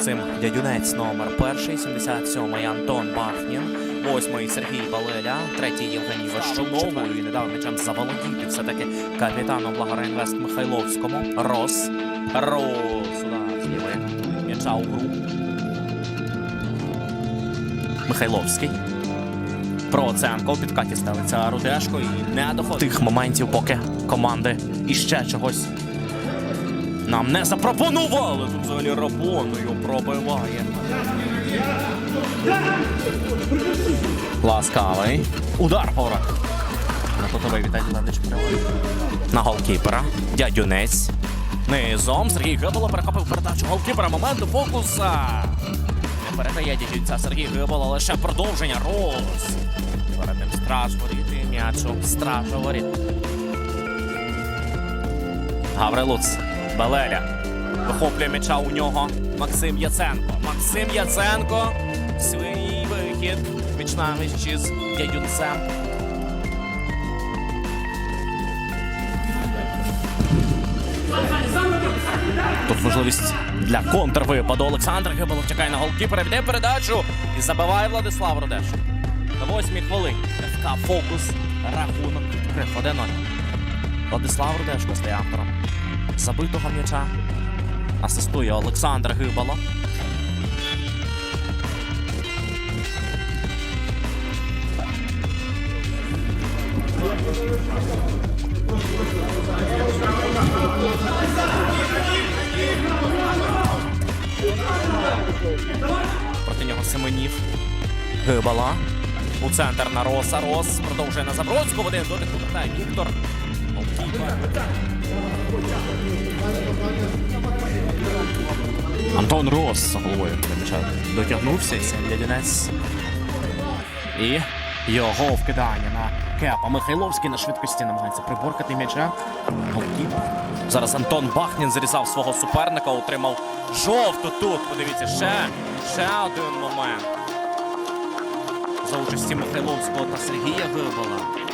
Максим Дядюнець номер перший, 77-й Антон Бахнін, восьмий Сергій Балеля, третій Євгеній Ващук, четвертий не дав м'ячем заволодіти все-таки капітану Благоринвест Михайловському. Рос. Рос. Удар з лівої. М'яча у гру. Михайловський. Проценко в підкаті ставиться Рудешко і не доходить тих моментів, поки команди іще чогось нам не запропонували. Тут взагалі Рабоною пробиває. Ласкавий. Удар поворот. На котовий Віталій Левич приводить. На голкіпера. Дядюнець. Низом Сергій Гибола перехопив передачу голкіпера. Моменту фокуса. Не передає дядюнця Сергій Гибола, лише продовження. Рос. Перед ним страж воріт і м'ячу. Стража воріт. Гаврилуц. Балеля. Вихоплює м'яча у нього. Максим Яценко. Максим Яценко. Свій вихід. Вічнавич із Дядюнцем. Тут можливість для контрвипаду. Олександр Гиболов чекає на голкіпера, йде передачу і забиває Владислав Родеш. На восьмій хвилині. ФК Фокус. Рахунок відкрив 1-0. Владислав Рудешко стає автором забитого м'яча. Асистує Олександр Гибало. Проти нього Семенів. Гибала. У центр на Роса. Рос продовжує на Забродську. В один дотик повертає Віктор. Антон Рос головою до дотягнувся. і. І його вкидання на кепа. Михайловський на швидкості намагається приборкати м'яча. Зараз Антон Бахнін зарізав свого суперника, отримав жовту тут. Подивіться, ще, ще один момент. За участі Михайловського та Сергія Гибола.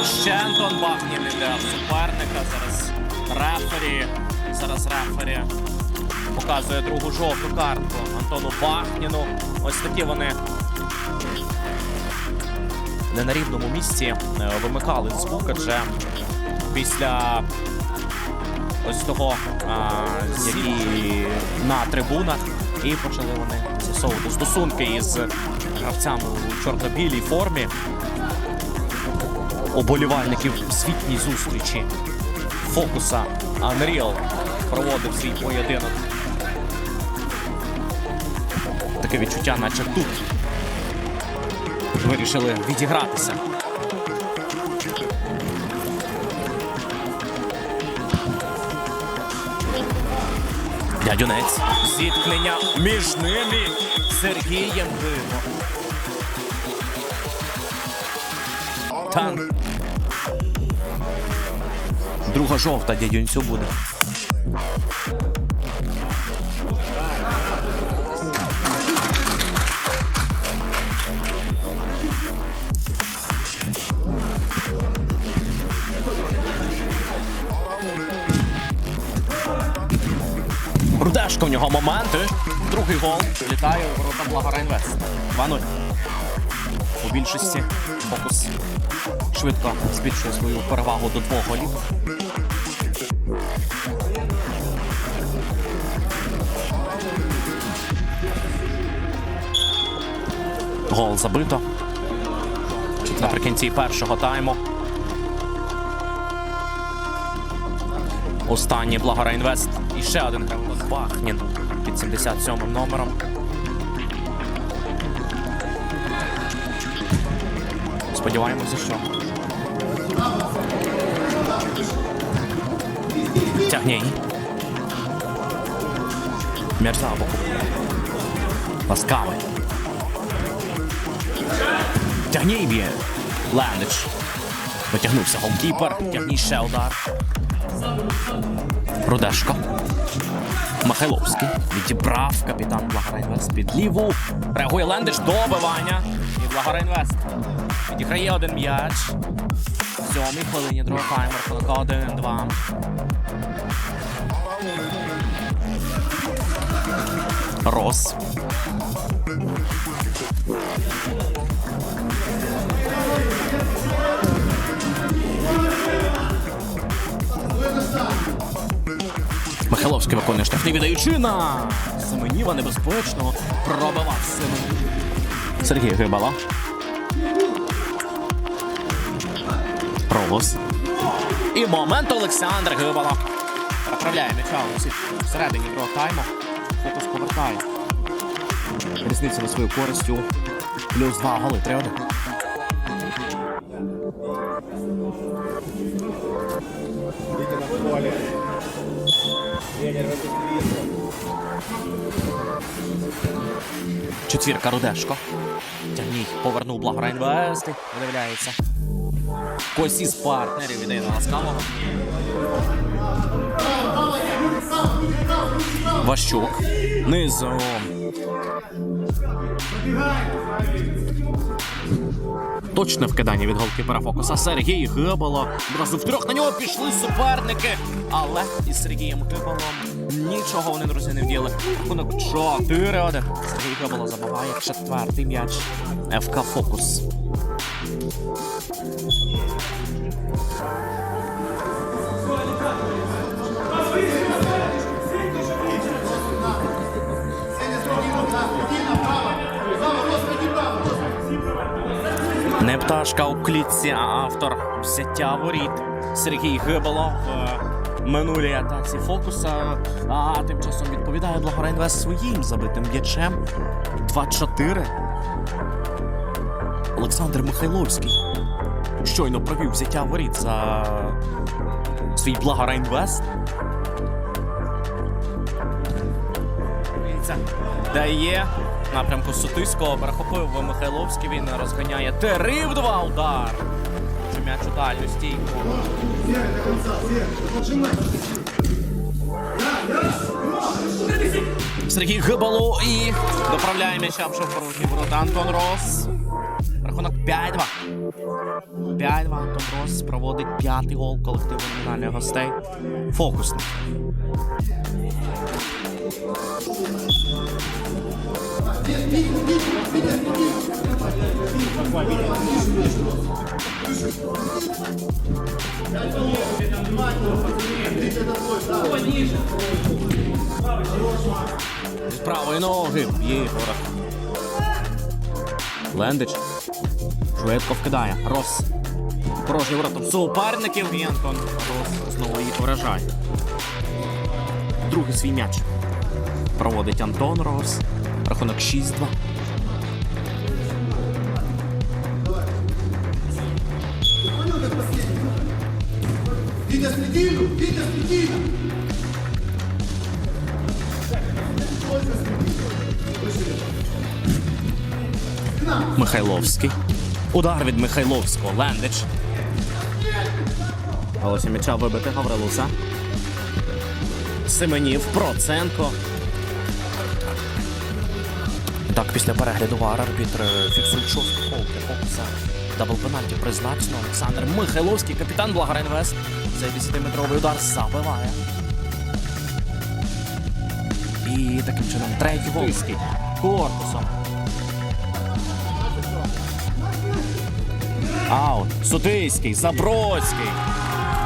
Ще Антон Бахнін іде в суперника. Зараз рефері. Зараз рефері показує другу жовту картку Антону Бахніну. Ось такі вони не на рівному місці е, вимикали звук, адже після ось того, а, які на трибунах, і почали вони з'ясовувати стосунки із гравцями у чорно-білій формі оболівальників світній зустрічі фокуса Unreal проводив свій поєдинок. Таке відчуття, наче тут вирішили відігратися. Дядюнець. Зіткнення між ними Сергієм Гиво. Та друга жовта дядюнцю буде. Рудешко в нього моменти. Другий гол. Літає у ворота Благорайнвест. 2-0. У більшості фокус швидко збільшує свою перевагу до двох голів. Гол забито. Наприкінці першого тайму. Останній Благорайнвест. І ще один Бахнін під 77 номером. Сподіваємося, що. Тягній. М'яч. Ласкавий. Тягній б'є. Лендич. Дотягнувся голкіпер. Тягній ще удар. Рудешко. Михайловський відібрав капітан Благорайнвест під ліву. Реагує Лендич до добивання. І Благорайнвест відіграє один м'яч. В сьомій хвилині другого тайму. Рахунок 1-2. Рос. Михайловський виконує штрафний віддаючи на Семеніва небезпечно пробивав Семенів. Сергій Гибала. Провоз. І момент Олександр Гибала. Переправляє м'яча сітку всередині другого тайму. Фокус повертає. Різниця на свою користю. Плюс два голи. 3-1. Четвірка Рудешко. Тягніть, повернув благо Райнвести. Видивляється. Косі з партнерів іде на ласкавого. Ващук. Низом. Точне вкидання від голкіпера фокуса. Сергій Гибало. Одразу втрьох на нього пішли суперники. Але із Сергієм Гибалом нічого вони, друзі, не вділи. Рахунок 4-1. Сергій Гибало забиває четвертий м'яч. ФК Фокус. Не пташка у клітці, а автор взяття воріт. Сергій Гибало в минулій атаці фокуса. А тим часом відповідає Благорайнвест своїм забитим м'ячем. 2-4. Олександр Михайловський щойно провів взяття воріт за свій Благорайнвест. Дає напрямку Сутиського, перехопив Михайловський, він розганяє Терив два удар. М'яч стійку. Сергій Гибало і доправляє м'яча в шофорожні ворота Антон Рос. Рахунок 5-2. 5-2 Антон Рос проводить п'ятий гол колективу номінальних гостей. Фокусник. З правої ноги б'є. Лендич. Швидко вкидає. Рос. Порожній воротом суперників. І Антон Рос знову їх вражає. Другий свій м'яч. Проводить Антон Рос. Рахунок 6-2. Средину! Витя Средину! Михайловський. Удар від Михайловського. Лендич. Вдалося м'яча вибити Гаврилуса. Семенів. Проценко. Так, після перегляду вар арбітр е, фіксують шостий фокуса. Дабл пенальті призначено. Олександр Михайловський, капітан Благаренвест. Цей 10-метровий удар забиває. І таким чином третій гол. Корпусом. Аут. Судийський, Забродський.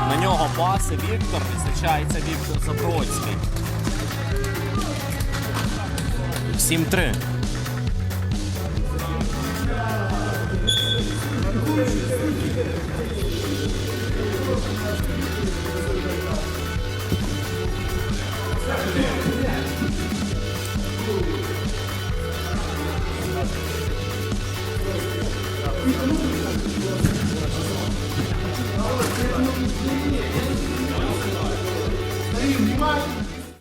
На нього паси Віктор. Відзначається Віктор Забродський. 7-3. Görüşürüz.